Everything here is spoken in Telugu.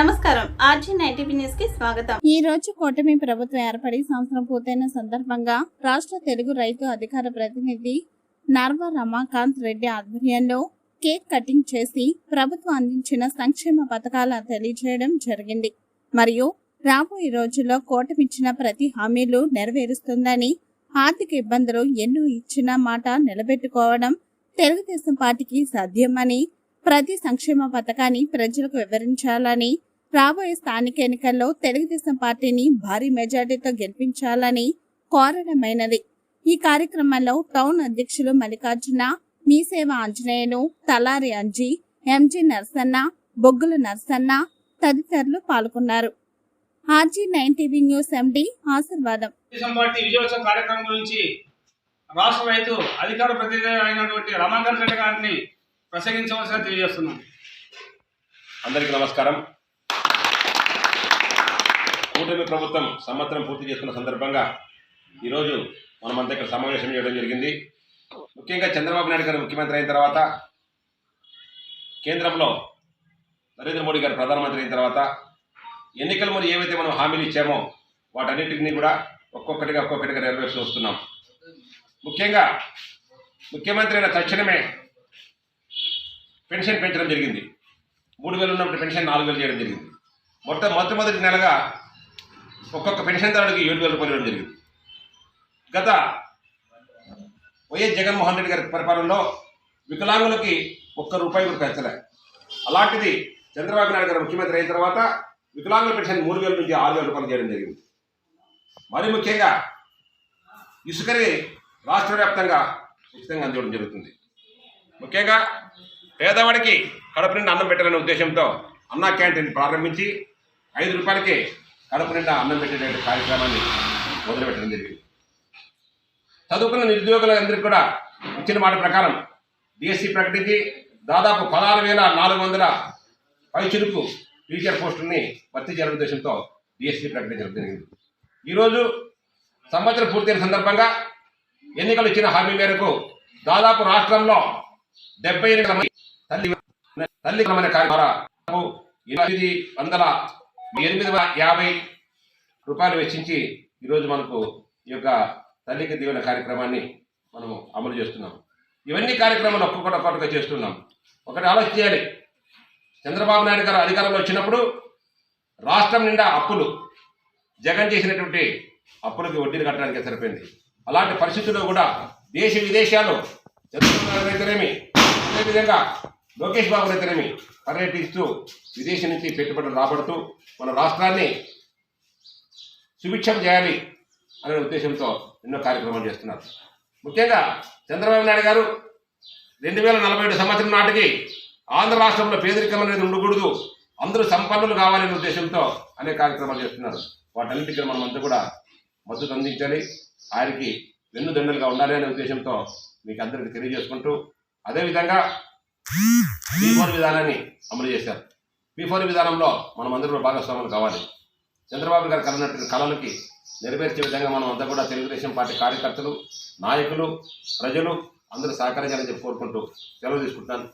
ఆర్జీ నైన్టీవీ న్యూస్కి స్వాగతం. ఈ రోజు కూటమి ప్రభుత్వం ఏర్పడి సంవత్సరం పూర్తయిన సందర్భంగా రాష్ట్ర తెలుగు రైతు అధికార ప్రతినిధి నర్వ రమాకాంత్ రెడ్డి ఆధ్వర్యంలో కేక్ కటింగ్ చేసి ప్రభుత్వం అందించిన సంక్షేమ పథకాల తెలియజేయడం జరిగింది. మరియు రాబోయే రోజుల్లో కూటమిచ్చిన ప్రతి హామీలు నెరవేరుస్తుందని ఆర్థిక ఇబ్బందులు ఎన్నో ఇచ్చిన మాట నిలబెట్టుకోవడం తెలుగుదేశం పార్టీకి సాధ్యమని ప్రతి సంక్షేమ పథకాన్ని ప్రజలకు వివరించాలని రాబోయే స్థానిక ఎన్నికల్లో తెలుగుదేశం పార్టీని భారీ మెజార్టీతో గెలిపించాలని కోరడమైనది. ఈ కార్యక్రమంలో టౌన్ అధ్యక్షులు మల్లికార్జున మీసేవ ఆంజనేయులు తలారి అంజీ ఎంజి నర్సన్న బొగ్గుల నర్సన్న తదితరులు పాల్గొన్నారు. RG nine TV news MD Aseervadam. Telugudesam party విజయోత్సవ కార్యక్రమం గురించి రాష్ట్ర రైతు అధికార ప్రతినిధి అయినటువంటి రమాకాంత్ రెడ్డి గారిని ప్రసంగించవలసిన తెలియజేస్తున్నాం. అందరికీ నమస్కారం. కూటమి ప్రభుత్వం సంవత్సరం పూర్తి చేసుకున్న సందర్భంగా ఈరోజు మనమంతా ఇక్కడ సమావేశం చేయడం జరిగింది. ముఖ్యంగా చంద్రబాబు నాయుడు గారు ముఖ్యమంత్రి అయిన తర్వాత కేంద్రంలో నరేంద్ర మోడీ గారు ప్రధానమంత్రి అయిన తర్వాత ఎన్నికల ముందు ఏవైతే మనం హామీలు ఇచ్చామో వాటన్నిటిని కూడా ఒక్కొక్కటిగా ఒక్కొక్కటిగా నెరవేర్చి వస్తున్నాం. ముఖ్యంగా ముఖ్యమంత్రి అయిన తక్షణమే పెన్షన్ పెంచడం జరిగింది. మూడు వేలు ఉన్నప్పుడు పెన్షన్ నాలుగు వేలు చేయడం జరిగింది. మొట్ట మొట్టమొదటి నెలగా ఒక్కొక్క పెన్షన్దారుడికి ఏడు వేల రూపాయలు ఇవ్వడం జరిగింది. గత వైఎస్ జగన్మోహన్ రెడ్డి గారి పరిపాలనలో వికలాంగులకి ఒక్క రూపాయి కూడా పెంచలే. అలాంటిది చంద్రబాబు నాయుడు గారు ముఖ్యమంత్రి అయిన తర్వాత వికలాంగుల పెన్షన్ మూడు వేల నుంచి ఆరు వేల రూపాయలు చేయడం జరిగింది. మరి ముఖ్యంగా ఇసుకని రాష్ట్ర వ్యాప్తంగా ఉచితంగా అందించడం జరుగుతుంది. ముఖ్యంగా పేదవాడికి కడుపు నిండా అన్నం పెట్టాలనే ఉద్దేశంతో అన్నా క్యాంటీన్ ప్రారంభించి ఐదు రూపాయలకి కడుపు నిండా అన్నం పెట్టేటువంటి కార్యక్రమాన్ని మొదలుపెట్టడం జరిగింది. చదువుకున్న నిరుద్యోగులందరికీ కూడా ఇచ్చిన మాట ప్రకారం డిఎస్సి ప్రకటించి దాదాపు పదహారు వేల నాలుగు వందల పైచురుకు టీచర్ పోస్టుల్ని భర్తీ చేయాలనే ఉద్దేశంతో డిఎస్సి ప్రకటించడం జరిగింది. ఈరోజు సంవత్సరం పూర్తయిన సందర్భంగా ఎన్నికలు ఇచ్చిన హామీ మేరకు దాదాపు రాష్ట్రంలో డెబ్బై ఎనిమిది తల్లి తల్లి క్రమణ కార్యక్రమం ఎనిమిది వందల ఎనిమిది యాభై రూపాయలు వెచ్చించి ఈరోజు మనకు ఈ యొక్క తల్లికి దీవెన కార్యక్రమాన్ని మనము అమలు చేస్తున్నాం. ఇవన్నీ కార్యక్రమాలు ఒక్కొక్కటి ఒక్కొక్కటిగా చేస్తున్నాం. ఒకటి ఆలోచన చేయాలి. చంద్రబాబు నాయుడు గారు అధికారంలో వచ్చినప్పుడు రాష్ట్రం నిండా అప్పులు జగన్ చేసినటువంటి అప్పులకి వడ్డీలు కట్టడానికి సరిపోయింది. అలాంటి పరిస్థితుల్లో కూడా దేశ విదేశాలు చంద్రబాబు నాయుడు అయితేనేమి? అదేవిధంగా లోకేష్ బాబు అయితేనేమి? పర్యటిస్తూ విదేశీ నుంచి పెట్టుబడులు రాబడుతూ మన రాష్ట్రాన్ని సుభిక్షం చేయాలి అనే ఉద్దేశంతో ఎన్నో కార్యక్రమాలు చేస్తున్నారు. ముఖ్యంగా చంద్రబాబు నాయుడు గారు రెండు వేల నలభై ఏడు సంవత్సరం నాటికి ఆంధ్ర రాష్ట్రంలో పేదరికం అనేది ఉండకూడదు అందరూ సంపన్నులు కావాలనే ఉద్దేశంతో అనేక కార్యక్రమాలు చేస్తున్నారు. వాటన్నిటికీ మనం అంతా కూడా మద్దతు అందించాలి ఆయనకి వెన్నుదండలుగా ఉండాలి అనే ఉద్దేశంతో మీకు అందరికీ తెలియజేసుకుంటూ అదేవిధంగా పీ ఫోర్ విధానాన్ని అమలు చేశారు. పీ ఫోర్ విధానంలో మనం అందరూ కూడా భాగస్వాములు కావాలి. చంద్రబాబు గారు కలనటువంటి కళలకి నెరవేర్చే విధంగా మనం అంతా కూడా తెలుగుదేశం పార్టీ కార్యకర్తలు నాయకులు ప్రజలు అందరూ సహకరించాలని చెప్పి కోరుకుంటూ సెలవు తీసుకుంటాను